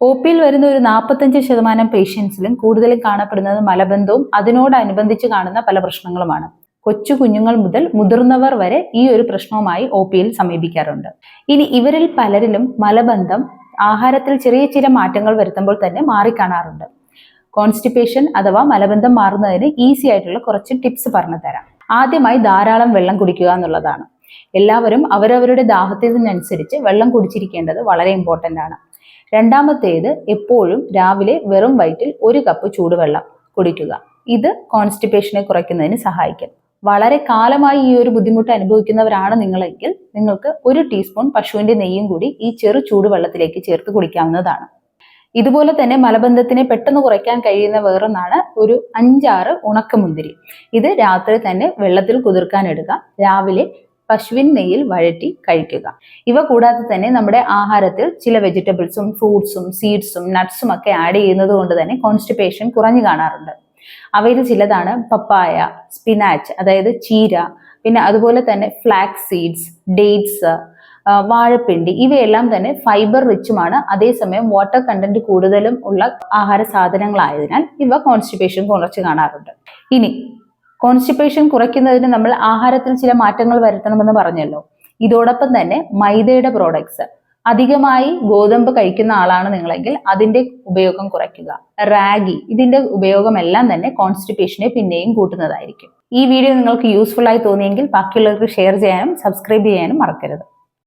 O പിയിൽ വരുന്ന ഒരു നാൽപ്പത്തഞ്ച് ശതമാനം പേഷ്യൻസിലും കൂടുതലും കാണപ്പെടുന്നത് മലബന്ധവും അതിനോടനുബന്ധിച്ച് കാണുന്ന പല പ്രശ്നങ്ങളുമാണ്. കൊച്ചു കുഞ്ഞുങ്ങൾ മുതൽ മുതിർന്നവർ വരെ ഈ ഒരു പ്രശ്നവുമായി ഒ പിയിൽ സമീപിക്കാറുണ്ട്. ഇനി ഇവരിൽ പലരിലും മലബന്ധം ആഹാരത്തിൽ ചെറിയ ചില മാറ്റങ്ങൾ വരുത്തുമ്പോൾ തന്നെ മാറിക്കാണാറുണ്ട്. കോൺസ്റ്റിപ്പേഷൻ അഥവാ മലബന്ധം മാറുന്നതിന് ഈസി ആയിട്ടുള്ള കുറച്ച് ടിപ്സ് പറഞ്ഞു തരാം ആദ്യമായി ധാരാളം വെള്ളം കുടിക്കുക എന്നുള്ളതാണ്. എല്ലാവരും അവരവരുടെ ദാഹത്തിനനുസരിച്ച് വെള്ളം കുടിച്ചിരിക്കേണ്ടത് വളരെ ഇമ്പോർട്ടന്റ് ആണ്. രണ്ടാമത്തേത് എപ്പോഴും രാവിലെ വെറും വയറ്റിൽ ഒരു കപ്പ് ചൂടുവെള്ളം കുടിക്കുക. ഇത് കോൺസ്റ്റിപ്പേഷനെ കുറയ്ക്കുന്നതിന് സഹായിക്കും. വളരെ കാലമായി ഈ ഒരു ബുദ്ധിമുട്ട് അനുഭവിക്കുന്നവരാണ് നിങ്ങളെങ്കിൽ നിങ്ങൾക്ക് ഒരു ടീസ്പൂൺ പശുവിന്റെ നെയ്യും കൂടി ഈ ചെറു ചൂടുവെള്ളത്തിലേക്ക് ചേർത്ത് കുടിക്കാവുന്നതാണ്. ഇതുപോലെ തന്നെ മലബന്ധത്തിനെ പെട്ടെന്ന് കുറയ്ക്കാൻ കഴിയുന്ന വേറൊന്നാണ് ഒരു അഞ്ചാറ് ഉണക്കമുന്തിരി. ഇത് രാത്രി തന്നെ വെള്ളത്തിൽ കുതിർക്കാൻ ഇടുക. രാവിലെ പശുവിൻ നെയ്യിൽ വഴറ്റി കഴിക്കുക. ഇവ കൂടാതെ തന്നെ നമ്മുടെ ആഹാരത്തിൽ ചില വെജിറ്റബിൾസും ഫ്രൂട്ട്സും സീഡ്സും നട്ട്സും ഒക്കെ ആഡ് ചെയ്യുന്നത് കൊണ്ട് തന്നെ കോൺസ്റ്റിപ്പേഷൻ കുറഞ്ഞു കാണാറുണ്ട്. അവയിൽ ചിലതാണ് പപ്പായ സ്പിനാച്ച് അതായത് ചീര പിന്നെ അതുപോലെ തന്നെ ഫ്ലാക്സ് സീഡ്സ് ഡേറ്റ്സ് വാഴപ്പിണ്ടി ഇവയെല്ലാം തന്നെ ഫൈബർ റിച്ചുമാണ് അതേസമയം വാട്ടർ കണ്ടന്റ് കൂടുതലും ഉള്ള ആഹാര സാധനങ്ങളായതിനാൽ ഇവ കോൺസ്റ്റിപ്പേഷൻ കുറച്ച് കാണാറുണ്ട്. ഇനി കോൺസ്റ്റിപ്പേഷൻ കുറയ്ക്കുന്നതിന് നമ്മൾ ആഹാരത്തിൽ ചില മാറ്റങ്ങൾ വരുത്തണമെന്ന് പറഞ്ഞല്ലോ. ഇതോടൊപ്പം തന്നെ മൈദയുടെ പ്രോഡക്ട്സ് അധികമായി ഗോതമ്പ് കഴിക്കുന്ന ആളാണ് നിങ്ങളെങ്കിൽ അതിന്റെ ഉപയോഗം കുറയ്ക്കുക. റാഗി ഇതിന്റെ ഉപയോഗമെല്ലാം തന്നെ കോൺസ്റ്റിപ്പേഷനെ പിന്നെയും കൂട്ടുന്നതായിരിക്കും. ഈ വീഡിയോ നിങ്ങൾക്ക് യൂസ്ഫുൾ ആയി തോന്നിയെങ്കിൽ ബാക്കിയുള്ളവർക്ക് ഷെയർ ചെയ്യാനും സബ്സ്ക്രൈബ് ചെയ്യാനും മറക്കരുത്.